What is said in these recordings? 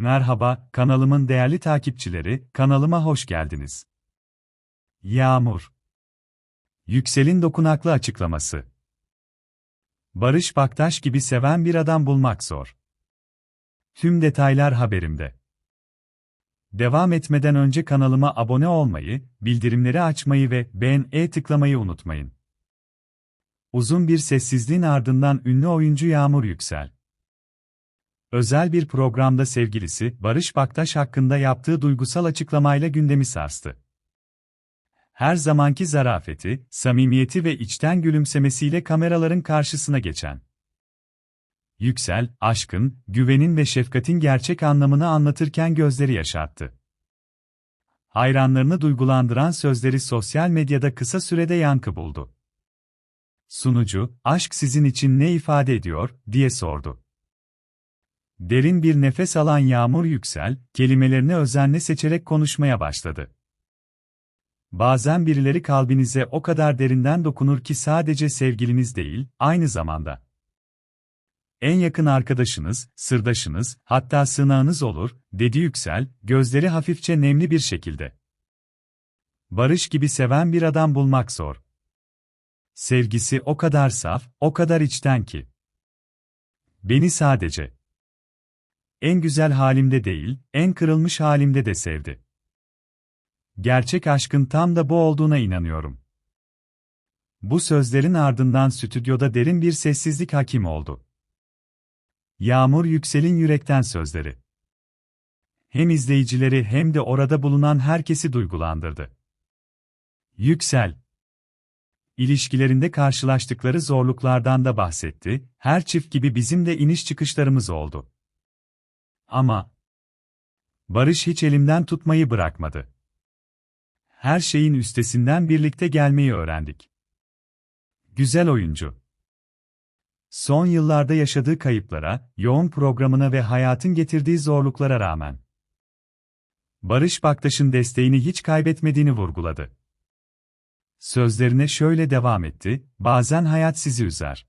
Merhaba, kanalımın değerli takipçileri, kanalıma hoş geldiniz. Yağmur. Yüksel'in dokunaklı açıklaması. Barış Baktaş gibi seven bir adam bulmak zor. Tüm detaylar haberimde. Devam etmeden önce kanalıma abone olmayı, bildirimleri açmayı ve beğen-e tıklamayı unutmayın. Uzun bir sessizliğin ardından ünlü oyuncu Yağmur Yüksel. Özel bir programda sevgilisi Barış Baktaş hakkında yaptığı duygusal açıklamayla gündemi sarstı. Her zamanki zarafeti, samimiyeti ve içten gülümsemesiyle kameraların karşısına geçen Yüksel, aşkın, güvenin ve şefkatin gerçek anlamını anlatırken gözleri yaşarttı. Hayranlarını duygulandıran sözleri sosyal medyada kısa sürede yankı buldu. Sunucu, aşk sizin için ne ifade ediyor, diye sordu. Derin bir nefes alan Yağmur Yüksel, kelimelerini özenle seçerek konuşmaya başladı. Bazen birileri kalbinize o kadar derinden dokunur ki sadece sevgiliniz değil, aynı zamanda. En yakın arkadaşınız, sırdaşınız, hatta sığınağınız olur, dedi Yüksel, gözleri hafifçe nemli bir şekilde. Barış gibi seven bir adam bulmak zor. Sevgisi o kadar saf, o kadar içten ki. Beni sadece en güzel halimde değil, en kırılmış halimde de sevdi. Gerçek aşkın tam da bu olduğuna inanıyorum. Bu sözlerin ardından stüdyoda derin bir sessizlik hakim oldu. Yağmur Yüksel'in yürekten sözleri. Hem izleyicileri hem de orada bulunan herkesi duygulandırdı. Yüksel, İlişkilerinde karşılaştıkları zorluklardan da bahsetti, her çift gibi bizim de iniş çıkışlarımız oldu. Ama Barış hiç elimden tutmayı bırakmadı. Her şeyin üstesinden birlikte gelmeyi öğrendik. Güzel oyuncu. Son yıllarda yaşadığı kayıplara, yoğun programına ve hayatın getirdiği zorluklara rağmen Barış Baktaş'ın desteğini hiç kaybetmediğini vurguladı. Sözlerine şöyle devam etti, bazen hayat sizi üzer.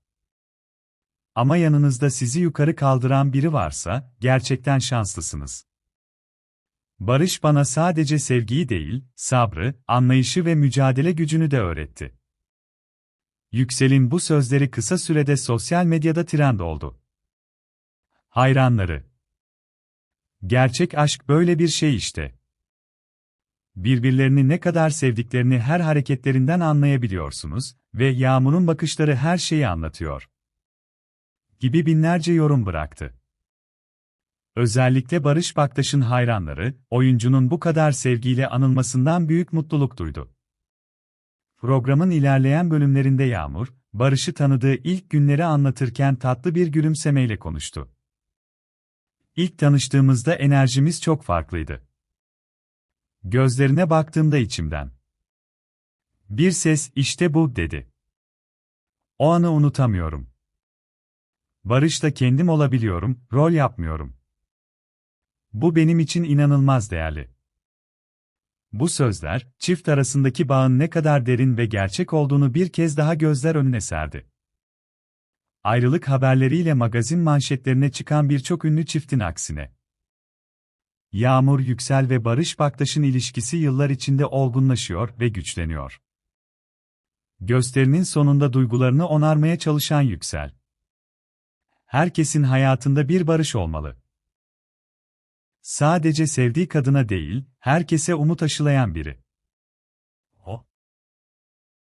Ama yanınızda sizi yukarı kaldıran biri varsa, gerçekten şanslısınız. Barış bana sadece sevgiyi değil, sabrı, anlayışı ve mücadele gücünü de öğretti. Yüksel'in bu sözleri kısa sürede sosyal medyada trend oldu. Hayranları Gerçek aşk böyle bir şey işte. Birbirlerini ne kadar sevdiklerini her hareketlerinden anlayabiliyorsunuz ve Yağmur'un bakışları her şeyi anlatıyor gibi binlerce yorum bıraktı. Özellikle Barış Baktaş'ın hayranları, oyuncunun bu kadar sevgiyle anılmasından büyük mutluluk duydu. Programın ilerleyen bölümlerinde Yağmur, Barış'ı tanıdığı ilk günleri anlatırken tatlı bir gülümsemeyle konuştu. İlk tanıştığımızda enerjimiz çok farklıydı. Gözlerine baktığımda içimden. Bir ses, işte bu, dedi. O anı unutamıyorum. Barış'ta kendim olabiliyorum, rol yapmıyorum. Bu benim için inanılmaz değerli. Bu sözler, çift arasındaki bağın ne kadar derin ve gerçek olduğunu bir kez daha gözler önüne serdi. Ayrılık haberleriyle magazin manşetlerine çıkan birçok ünlü çiftin aksine. Yağmur Yüksel ve Barış Baktaş'ın ilişkisi yıllar içinde olgunlaşıyor ve güçleniyor. Gösterinin sonunda duygularını onarmaya çalışan Yüksel, Herkesin hayatında bir barış olmalı. Sadece sevdiği kadına değil, herkese umut aşılayan biri.